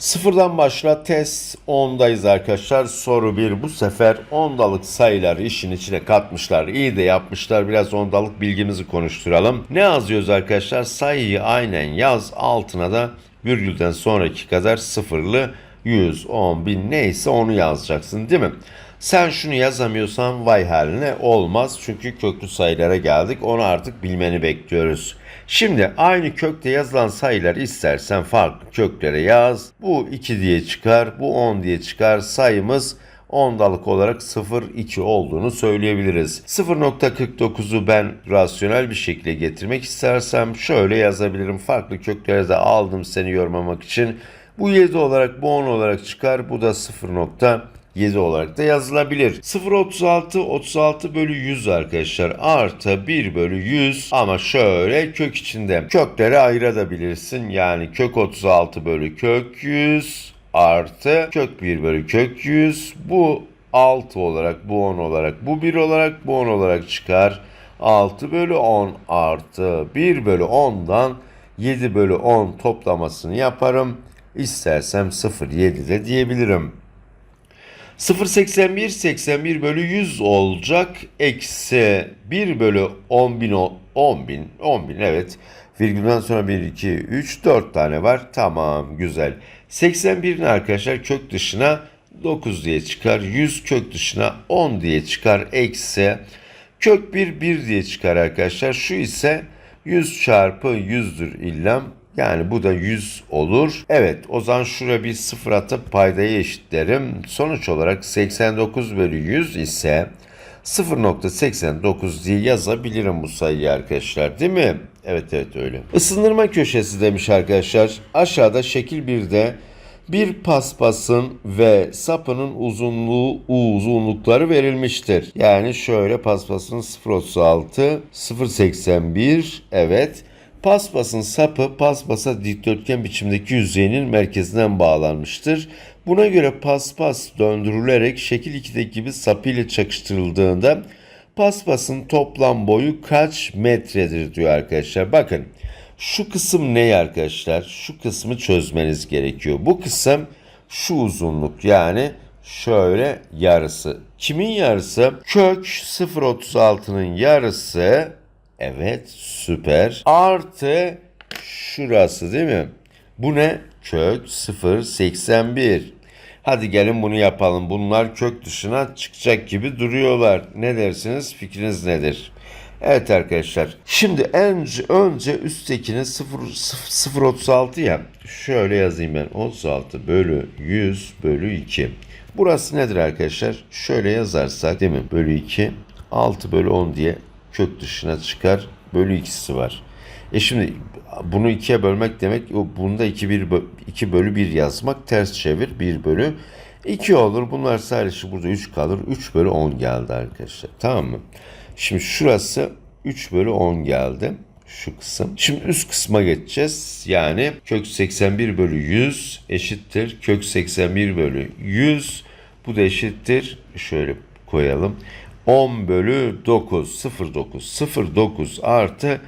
Sıfırdan başla test 10'dayız arkadaşlar. Soru 1 bu sefer ondalık sayılar işin içine katmışlar. İyi de yapmışlar. Biraz ondalık bilgimizi konuşturalım. Ne yazıyoruz arkadaşlar? Sayıyı aynen yaz. Altına da virgülden sonraki kadar sıfırlı 100, 10, 1000 neyse onu yazacaksın değil mi? Sen şunu yazamıyorsan vay haline olmaz. Çünkü köklü sayılara geldik. Onu artık bilmeni bekliyoruz. Şimdi aynı kökte yazılan sayılar istersen farklı köklere yaz. Bu 2 diye çıkar, bu 10 diye çıkar. Sayımız ondalık olarak 0,2 olduğunu söyleyebiliriz. 0.49'u ben rasyonel bir şekilde getirmek istersem şöyle yazabilirim. Farklı köklere de aldım seni yormamak için. Bu 7 olarak, bu 10 olarak çıkar. Bu da 0. 7 olarak da yazılabilir. 0.36 36 bölü 100 arkadaşlar. Artı 1 bölü 100 ama şöyle kök içinde. Köklere ayırabilirsin. Yani kök 36 bölü kök 100 artı kök 1 bölü kök 100. Bu 6 olarak, bu 10 olarak, bu 1 olarak, bu 10 olarak çıkar. 6 bölü 10 artı 1 bölü 10'dan 7 bölü 10 toplamasını yaparım. İstersem 0,7 de diyebilirim. 0.81 81 bölü 100 olacak. Eksi 1 bölü 10 bin, 10 bin, 10 bin evet. Virgülden sonra 1, 2, 3, 4 tane var. Tamam güzel. 81'in arkadaşlar kök dışına 9 diye çıkar. 100 kök dışına 10 diye çıkar. Eksi kök 1, 1 diye çıkar arkadaşlar. Şu ise 100 çarpı 100'dür illam. Yani bu da 100 olur. Evet o zaman şuraya bir sıfır atıp paydayı eşitlerim. Sonuç olarak 89 bölü 100 ise 0.89 diye yazabilirim bu sayıyı arkadaşlar değil mi? Evet evet öyle. Isındırma köşesi demiş arkadaşlar. Aşağıda şekil 1'de bir paspasın ve sapının uzunluğu uzunlukları verilmiştir. Yani şöyle paspasın 0.36, 0.81 evet. Paspasın sapı paspasa dikdörtgen biçimdeki yüzeyinin merkezinden bağlanmıştır. Buna göre paspas döndürülerek şekil 2'deki gibi sapı çakıştırıldığında paspasın toplam boyu kaç metredir diyor arkadaşlar. Bakın şu kısım ne arkadaşlar? Şu kısmı çözmeniz gerekiyor. Bu kısım şu uzunluk yani şöyle yarısı. Kimin yarısı? Kök 0.36'nın yarısı Evet süper. Artı şurası değil mi? Bu ne? Kök 0.81. Hadi gelin bunu yapalım. Bunlar kök dışına çıkacak gibi duruyorlar. Ne dersiniz? Fikriniz nedir? Evet arkadaşlar. Şimdi önce, önce üsttekini 0.36 ya. Şöyle yazayım ben. 36 bölü 100 bölü 2. Burası nedir arkadaşlar? Şöyle yazarsak değil mi? Bölü 2. 6 bölü 10 diye kök dışına çıkar. Bölü ikisi var. E şimdi bunu ikiye bölmek demek bunda 2, 1, 2 bölü 1 yazmak ters çevir 1 bölü 2 olur. Bunlar sadece burada 3 kalır. 3 bölü 10 geldi arkadaşlar. Tamam mı? Şimdi şurası 3 bölü 10 geldi. Şu kısım. Şimdi üst kısma geçeceğiz. Yani kök 81 bölü 100 eşittir. Kök 81 bölü 100 bu da eşittir. Şöyle koyalım. 10 bölü 9 09 09 artı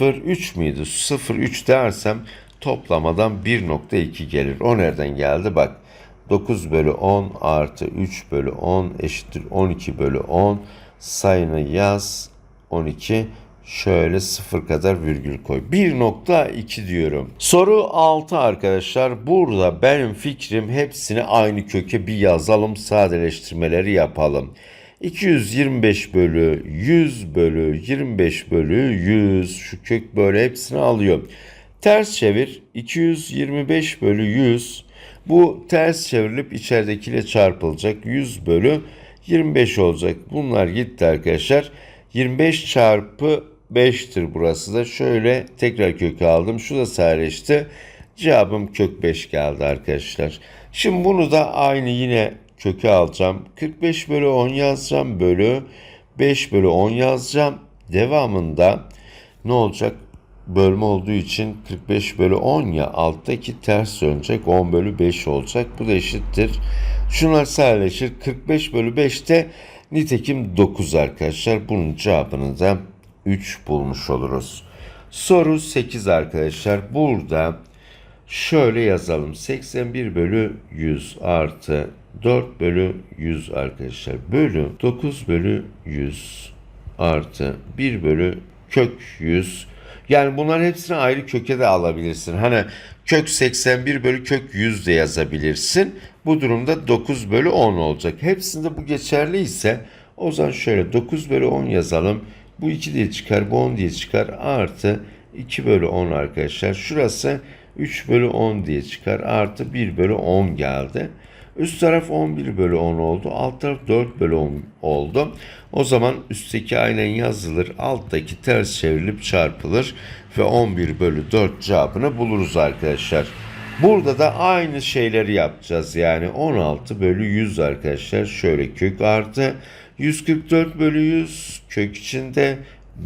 03 müydü? 03 dersem toplamadan 1.2 gelir. O nereden geldi? Bak 9 bölü 10 artı 3 bölü 10 eşittir 12 bölü 10 sayını yaz 12 şöyle sıfır kadar virgül koy. 1.2 diyorum. Soru 6 arkadaşlar. Burada benim fikrim hepsini aynı köke bir yazalım sadeleştirmeleri yapalım. 225 bölü 100 bölü 25 bölü 100 şu kök böyle hepsini alıyor. Ters çevir 225 bölü 100 bu ters çevrilip içeridekiyle çarpılacak 100 bölü 25 olacak. Bunlar gitti arkadaşlar. 25 çarpı 5'tir burası da. Şöyle tekrar kökü aldım. Şu da sadeleşti. Cevabım kök 5 geldi arkadaşlar. Şimdi bunu da aynı yine kökü alacağım. 45 bölü 10 yazacağım. Bölü 5 bölü 10 yazacağım. Devamında ne olacak? Bölme olduğu için 45 bölü 10 ya alttaki ters dönecek 10 bölü 5 olacak. Bu da eşittir. Şunlar sadeleşir. 45 bölü 5 de nitekim 9 arkadaşlar. Bunun cevabını da 3 bulmuş oluruz. Soru 8 arkadaşlar. Burada Şöyle yazalım. 81 bölü 100 artı 4 bölü 100 arkadaşlar. Bölü 9 bölü 100 artı 1 bölü kök 100. Yani bunların hepsini ayrı köke de alabilirsin. Hani kök 81 bölü kök 100 de yazabilirsin. Bu durumda 9 bölü 10 olacak. Hepsinde bu geçerli ise o zaman şöyle 9 bölü 10 yazalım. Bu 2 diye çıkar, bu 10 diye çıkar. Artı 2 bölü 10 arkadaşlar. Şurası 3 bölü 10 diye çıkar. Artı 1 bölü 10 geldi. Üst taraf 11 bölü 10 oldu. Alt taraf 4 bölü 10 oldu. O zaman üstteki aynen yazılır. Alttaki ters çevrilip çarpılır. Ve 11 bölü 4 cevabını buluruz arkadaşlar. Burada da aynı şeyleri yapacağız. Yani 16 bölü 100 arkadaşlar. Şöyle kök artı 144 bölü 100 kök içinde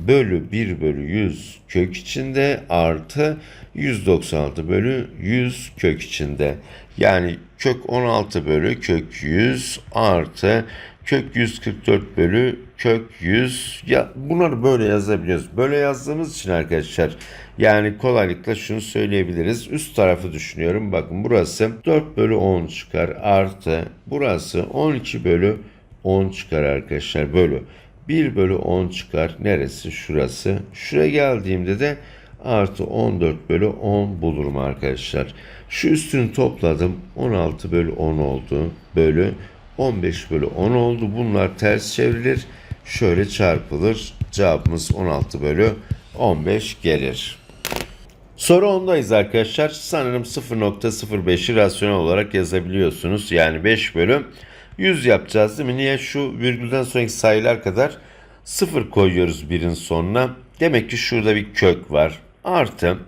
bölü 1 bölü 100 kök içinde artı 196 bölü 100 kök içinde. Yani kök 16 bölü kök 100 artı kök 144 bölü kök 100 ya bunları böyle yazabiliyoruz. Böyle yazdığımız için arkadaşlar yani kolaylıkla şunu söyleyebiliriz. Üst tarafı düşünüyorum. Bakın burası 4 bölü 10 çıkar artı burası 12 bölü 10 çıkar arkadaşlar bölü. 1 bölü 10 çıkar. Neresi? Şurası. Şuraya geldiğimde de artı 14 bölü 10 bulurum arkadaşlar. Şu üstünü topladım. 16 bölü 10 oldu. Bölü 15 bölü 10 oldu. Bunlar ters çevrilir. Şöyle çarpılır. Cevabımız 16 bölü 15 gelir. Soru 10'dayız arkadaşlar. Sanırım 0.05'i rasyonel olarak yazabiliyorsunuz. Yani 5 bölü 100 yapacağız değil mi? Niye? Şu virgülden sonraki sayılar kadar 0 koyuyoruz birin sonuna. Demek ki şurada bir kök var. Artı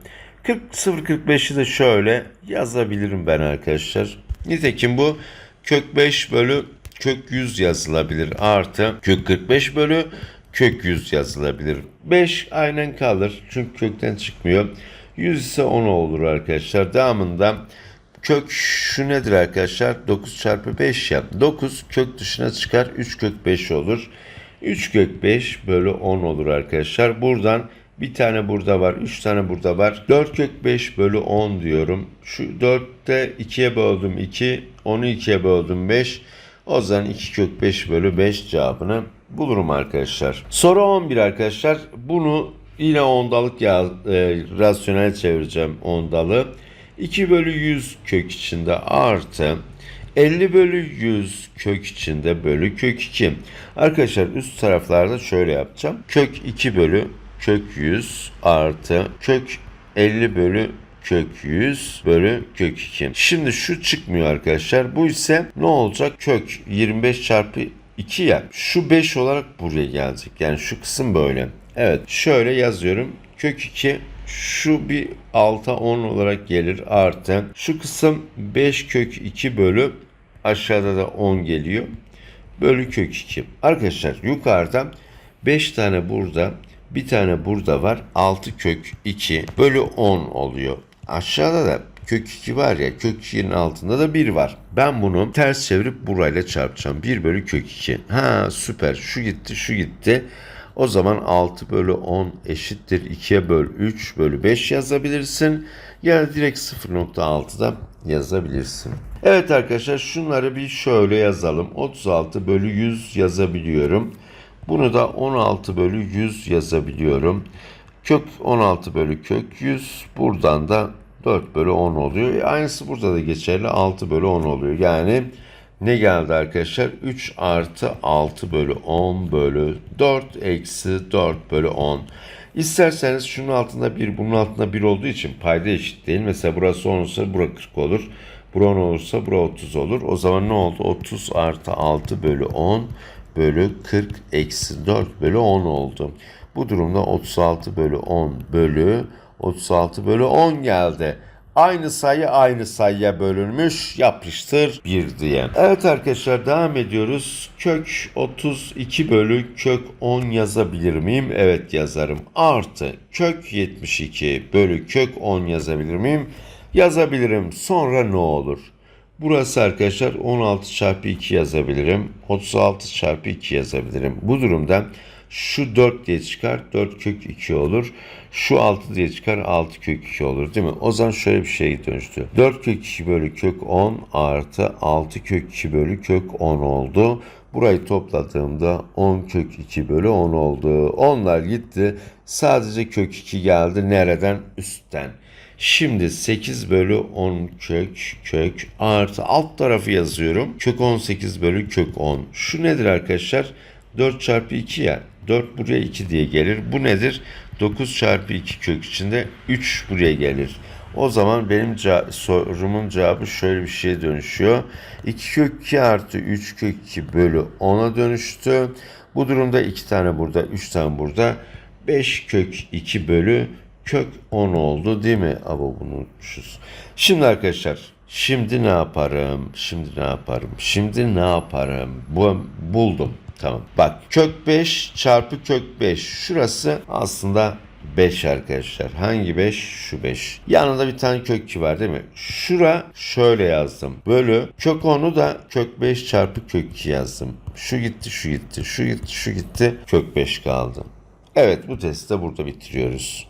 40 0.45'i de şöyle yazabilirim ben arkadaşlar. Nitekim bu kök 5 bölü kök 100 yazılabilir. Artı kök 45 bölü kök 100 yazılabilir. 5 aynen kalır. Çünkü kökten çıkmıyor. 100 ise 10 olur arkadaşlar. Devamında kök şu nedir arkadaşlar? 9 çarpı 5 ya. 9 kök dışına çıkar. 3 kök 5 olur. 3 kök 5 bölü 10 olur arkadaşlar. Buradan bir tane burada var. 3 tane burada var. 4 kök 5 bölü 10 diyorum. Şu 4'te 2'ye böldüm 2. 10'u 2'ye böldüm 5. O zaman 2 kök 5 bölü 5 cevabını bulurum arkadaşlar. Soru 11 arkadaşlar. Bunu yine ondalık ya, e, rasyonel çevireceğim ondalı. 2 bölü 100 kök içinde artı 50 bölü 100 kök içinde bölü kök 2. Arkadaşlar üst taraflarda şöyle yapacağım. Kök 2 bölü kök 100 artı kök 50 bölü kök 100 bölü kök 2. Şimdi şu çıkmıyor arkadaşlar. Bu ise ne olacak? Kök 25 çarpı 2 ya. Şu 5 olarak buraya gelecek. Yani şu kısım böyle. Evet şöyle yazıyorum. Kök 2 şu bir alta 10 olarak gelir artı. Şu kısım 5 kök 2 bölü aşağıda da 10 geliyor. Bölü kök 2. Arkadaşlar yukarıda 5 tane burada bir tane burada var. 6 kök 2 bölü 10 oluyor. Aşağıda da kök 2 var ya kök 2'nin altında da 1 var. Ben bunu ters çevirip burayla çarpacağım. 1 bölü kök 2. Ha süper şu gitti şu gitti. O zaman 6 bölü 10 eşittir 2'ye böl 3 bölü 5 yazabilirsin. Ya direkt 0.6'da yazabilirsin. Evet arkadaşlar şunları bir şöyle yazalım. 36 bölü 100 yazabiliyorum. Bunu da 16 bölü 100 yazabiliyorum. Kök 16 bölü kök 100. Buradan da 4 bölü 10 oluyor. E aynısı burada da geçerli. 6 bölü 10 oluyor. Yani ne geldi arkadaşlar? 3 artı 6 bölü 10 bölü 4 eksi 4 bölü 10. İsterseniz şunun altında 1, bunun altında 1 olduğu için payda eşit değil. Mesela burası 10 olursa bura 40 olur. Bura 10 olursa bura 30 olur. O zaman ne oldu? 30 artı 6 bölü 10 bölü 40 eksi 4 bölü 10 oldu. Bu durumda 36 bölü 10 bölü 36 bölü 10 geldi. Aynı sayı aynı sayıya bölünmüş yapıştır 1 diye. Evet arkadaşlar devam ediyoruz. Kök 32 bölü kök 10 yazabilir miyim? Evet yazarım. Artı kök 72 bölü kök 10 yazabilir miyim? Yazabilirim. Sonra ne olur? Burası arkadaşlar 16 çarpı 2 yazabilirim. 36 çarpı 2 yazabilirim. Bu durumda Şu 4 diye çıkar 4 kök 2 olur. Şu 6 diye çıkar 6 kök 2 olur değil mi? O zaman şöyle bir şey dönüştü. 4 kök 2 bölü kök 10 artı 6 kök 2 bölü kök 10 oldu. Burayı topladığımda 10 kök 2 bölü 10 oldu. Onlar gitti. Sadece kök 2 geldi. Nereden? Üstten. Şimdi 8 bölü 10 kök kök artı alt tarafı yazıyorum. Kök 18 bölü kök 10. Şu nedir arkadaşlar? 4 çarpı 2 ya. 4 buraya 2 diye gelir. Bu nedir? 9 çarpı 2 kök içinde 3 buraya gelir. O zaman benim sorumun cevabı şöyle bir şeye dönüşüyor. 2 kök 2 artı 3 kök 2 bölü 10'a dönüştü. Bu durumda 2 tane burada, 3 tane burada. 5 kök 2 bölü kök 10 oldu değil mi? Ama bunu unutmuşuz. Şimdi arkadaşlar şimdi ne yaparım? Şimdi ne yaparım? Şimdi ne yaparım? Bu, buldum. Tamam. Bak kök 5 çarpı kök 5. Şurası aslında 5 arkadaşlar. Hangi 5? Şu 5. Yanında bir tane kök 2 var değil mi? Şura şöyle yazdım. Bölü kök 10'u da kök 5 çarpı kök 2 yazdım. Şu gitti, şu gitti, şu gitti, şu gitti. Kök 5 kaldı. Evet bu testi de burada bitiriyoruz.